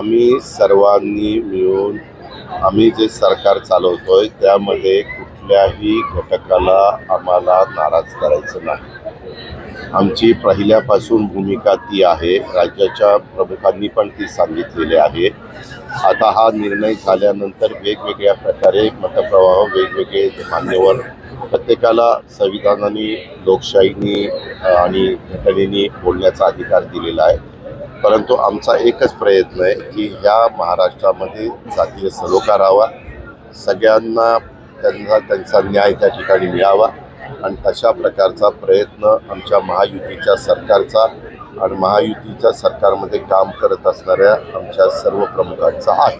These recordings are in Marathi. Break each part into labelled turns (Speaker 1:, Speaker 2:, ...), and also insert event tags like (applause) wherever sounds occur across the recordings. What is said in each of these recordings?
Speaker 1: आम्ही सर्वांनी मिळून आम्ही जे सरकार चालवतो आहे त्यामध्ये कुठल्याही घटकाला आम्हाला नाराज करायचं नाही. आमची पहिल्यापासून भूमिका ती आहे राज्याच्या प्रमुखांनी पण ती सांगितलेली आहे. आता हा निर्णय झाल्यानंतर वेगवेगळ्या प्रकारे मतप्रवाह वेगवेगळे मान्यवर प्रत्येकाला संविधानाने लोकशाहीनी आणि घटनेने बोलण्याचा अधिकार दिलेला आहे. परंतु आमचा एकच प्रयत्न आहे की ह्या महाराष्ट्रामध्ये जातीय सलोखा राहावा. सगळ्यांना त्यांना त्यांचा न्याय त्या ठिकाणी मिळावा आणि तशा प्रकारचा प्रयत्न आमच्या महायुतीच्या सरकारचा आणि महायुतीच्या सरकारमध्ये काम करत असणाऱ्या आमच्या सर्व प्रमुखांचा आहे.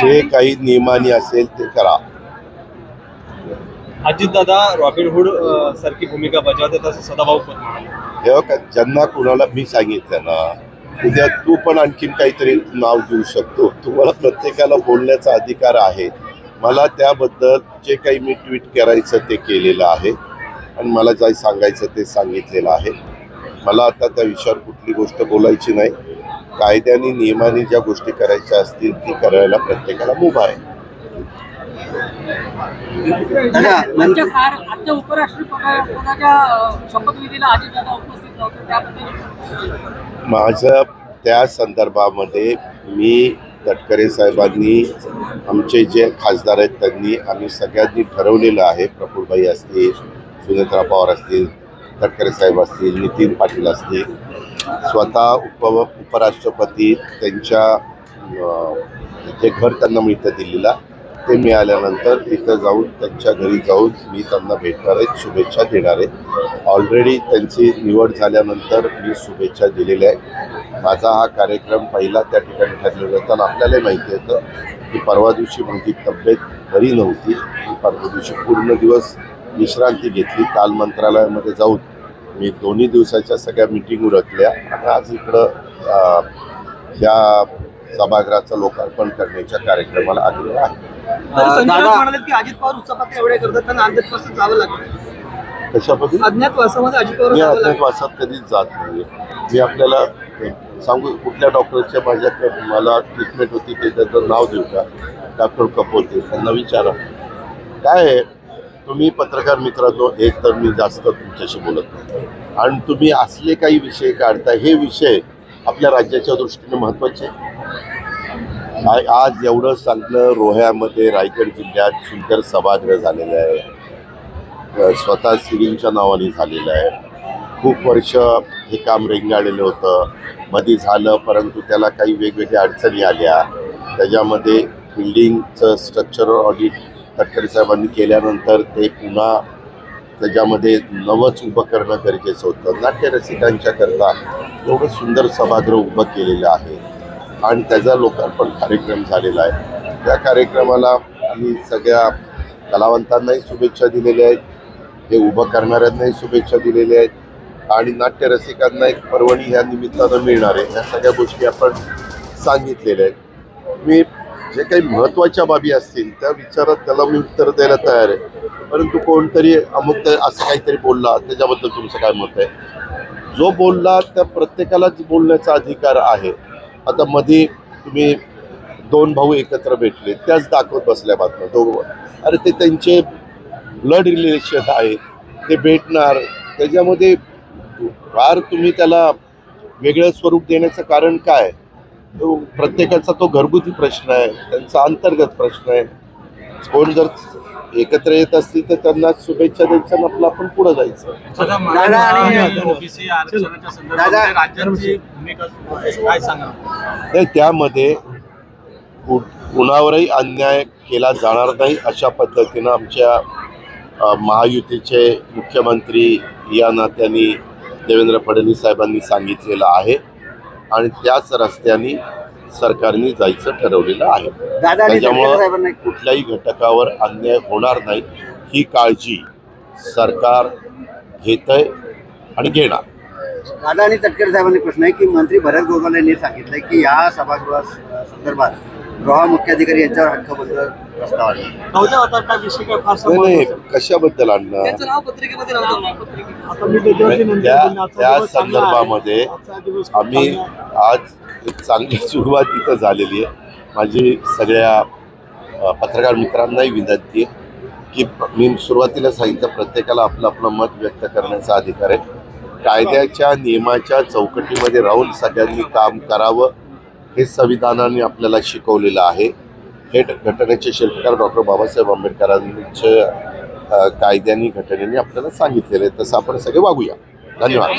Speaker 2: जे
Speaker 1: काही नियमाने असेल ते करा.
Speaker 3: अजितदादा रॉबिनहूड सारखी भूमिका बजावतात असं सदाभाऊ पण म्हणाले.
Speaker 1: का ज्यांना कुणाला मी सांगितलं ना उद्या तू पण आणखीन काहीतरी नाव देऊ शकतो. तुम्हाला प्रत्येकाला बोलण्याचा अधिकार आहे. मला त्याबद्दल जे काही मी ट्विट करायचं ते केलेलं आहे. आणि मला जे सांगायचं ते सांगितलेलं आहे. मला आता त्या विषयावर कुठली गोष्ट बोलायची नाही. कायद्याने नियमाने ज्या गोष्टी करायच्या असतील ती करायला प्रत्येकाला मुभा आहे.
Speaker 2: आजच्या कार आजच्या उपराष्ट्रपती पदाच्या अ, शपथविधीला अजितदादा उपस्थित नव्हते त्याबद्दल
Speaker 1: माझं त्या संदर्भामध्ये मी तटकरे साहेबांनी आमचे जे खासदार आहेत त्यांनी आम्ही सगळ्यांनी ठरवलेलं आहे प्रफुल्लभाई असतील सुनेत्रा पवार असतील तटकरे साहेब असतील नितीन पाटील असतील. स्वतः उप उपराष्ट्रपती त्यांच्या जे घर त्यांना मिळतं दिल्लीला ते मिळाल्यानंतर तिथं जाऊन त्यांच्या घरी जाऊन मी त्यांना भेटणार आहे शुभेच्छा देणार आहे. ऑलरेडी त्यांची निवड झाल्यानंतर मी शुभेच्छा दिलेल्या आहे माझा हा कार्यक्रम पहिला त्या ठिकाणी ठरलेला होता आणि आपल्यालाही माहिती होतं की परवा दिवशी माझी तब्येत बरी नव्हती. परवा दिवशी पूर्ण दिवस विश्रांती घेतली. काल मंत्रालयामध्ये जाऊन मी दोन्ही दिवसाच्या सगळ्या मिटिंग उरकल्या आणि आज इकडं या सभागृहाचं लोकार्पण करण्याच्या कार्यक्रमाला आलेलो आहे.
Speaker 4: तरी संजय राऊत म्हणाले की अजित पवार उत्सवात एवढे करतात त्यांना अज्ञातवासात जावं लागतं.
Speaker 1: कशा पद्धतीने
Speaker 4: अज्ञातवासामध्ये अजित पवार
Speaker 1: मी
Speaker 4: जावं लागतं.
Speaker 1: अज्ञातवासात कधीच जात नाही मी आपल्याला सांगू कुठल्या डॉक्टरच्या माझ्याकडे मला ट्रीटमेंट होती ते त्याचं नाव देऊ का? डॉक्टर कपोते त्यांना विचारा. काय आहे? तुम्ही पत्रकार मित्रांनो एक तर मी जास्त तुमच्याशी बोलत नाही. आणि तुम्ही असले काही विषय काढता हे विषय आपल्या राज्याच्या दृष्टीने महत्त्वाचे आहे. काय आज एवढं चांगलं रोह्यामध्ये रायगड जिल्ह्यात सुंदर सभागृह झालेलं आहे. स्वतः सिडींच्या नावाने झालेलं आहे. खूप वर्ष हे काम रेंगाळलेलं होतं. मध्ये झालं परंतु त्याला काही वेगवेगळ्या अडचणी आल्या. त्याच्यामध्ये बिल्डिंगचं स्ट्रक्चरल ऑडिट तटकरे साहेबांनी केल्यानंतर ते पुन्हा त्याच्यामध्ये नवंच उभं करणं गरजेचं होतं. नाट्यरसिकांच्या करता एवढं सुंदर सभागृह उभं केलेलं आहे. आणि त्याचा लोकार्पण कार्यक्रम झालेला आहे. त्या कार्यक्रमाला आम्ही सगळ्या कलावंतांनाही शुभेच्छा दिलेल्या आहेत. हे उभं करणाऱ्यांनाही शुभेच्छा दिलेल्या आहेत. आणि नाट्यरसिकांना एक पर्वणी ह्या निमित्तानं मिळणार आहे. ह्या सगळ्या गोष्टी आपण सांगितलेल्या आहेत. मी जे काही महत्त्वाच्या बाबी असतील त्या विचारात त्याला मी उत्तर द्यायला तयार आहे. परंतु कोणतरी अमुक असं काहीतरी बोलला त्याच्याबद्दल तुमचं काय मत आहे? जो बोलला त्या प्रत्येकालाच बोलण्याचा अधिकार आहे. आता मध्ये तुम्ही दोन भाऊ एकत्र भेटले त्याच दाखवत बसल्या बातम्या दोघं. अरे ते त्यांचे ब्लड रिलेशन आहे ते भेटणार. त्याच्यामध्ये फार तुम्ही त्याला वेगळं स्वरूप देण्याचं कारण काय? तो प्रत्येकाचा तो घरगुती प्रश्न आहे त्यांचा अंतर्गत प्रश्न आहे. कोण जर एकत्र येत असतील तर त्यांना शुभेच्छा द्यायच्या आणि आपलं आपण पुढं जायचं.
Speaker 4: दादा आणि-
Speaker 3: ओबीसी आरक्षणाच्या संदर्भात राज्याची भूमिका सुरू आहे. काय सांगा?
Speaker 1: तर त्यामध्ये कु- कुणावरही अन्याय केला जाणार नाही अशा पद्धतीनं आमच्या महायुतीचे मुख्यमंत्री या नात्याने देवेंद्र फडणवीस साहेबांनी सांगितलेलं आहे. आणि त्याच रस्त्याने सरकारने जायचं ठरवलेलं आहे त्याच्यामुळं
Speaker 4: साहेबांना
Speaker 1: कुठल्याही घटकावर अन्याय होणार नाही ही काळजी सरकार घेत आहे आणि घेणार
Speaker 4: दादा आणि तटकरे साहेबांनी प्रश्न आहे की मंत्री भरत गोगाल यांनी सांगितलंय की या सभागृहा संदर्भात गृह मुख्याधिकारी यांच्यावर हक्कबद्ध
Speaker 3: प्रस्ताव
Speaker 4: महत्त्वाचा?
Speaker 1: कशाबद्दल
Speaker 4: नंतर
Speaker 1: त्या. संदर्भामध्ये आम्ही. आज एक चांगली (laughs) सुरुवात इथं झालेली आहे. माझी सगळ्या पत्रकार मित्रांनाही विनंती आहे की मी सुरुवातीला सांगितलं प्रत्येकाला आपलं आपलं मत व्यक्त करण्याचा अधिकार आहे. कायद्याच्या नियमाच्या चौकटीमध्ये राहून सगळ्यांनी काम करावं हे संविधानाने आपल्याला शिकवलेलं आहे. हे घटनेचे शिल्पकार डॉक्टर बाबासाहेब आंबेडकरांच्या कायद्याने घटनेने आपल्याला सांगितलेलं आहे. तसं आपण सगळे वागूया. धन्यवाद.